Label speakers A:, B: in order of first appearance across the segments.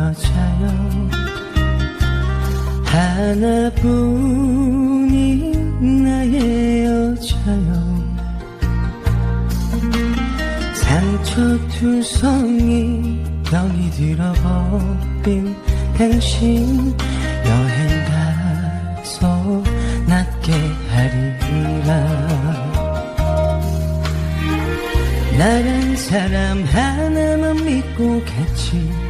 A: 여자여 하나뿐인 나의 여자여. 상처 투성이 병이 들어버린 당신 여행 가서 낫게 하리라. 나란 사람 하나만 믿고 같이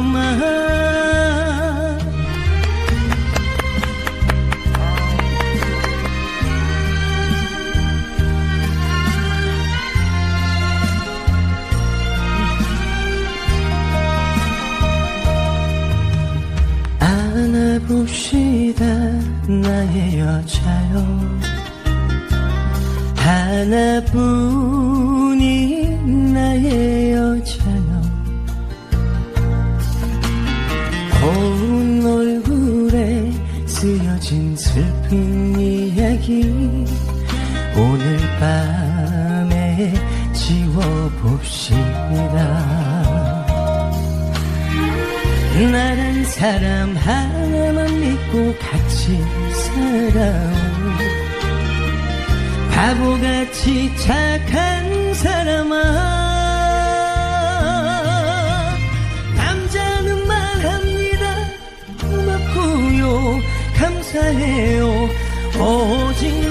A: 안아봅시다 나의 여자여. 하나뿐인 나의 여자여. 고운 얼굴에 쓰여진 슬픈 이야기 오늘 밤에 지워봅시다. 나란 사람 하나만 믿고 같이 살아오 바보같이 착한 사람아. 남자는 말합니다. 고맙고요 감사해요. 오직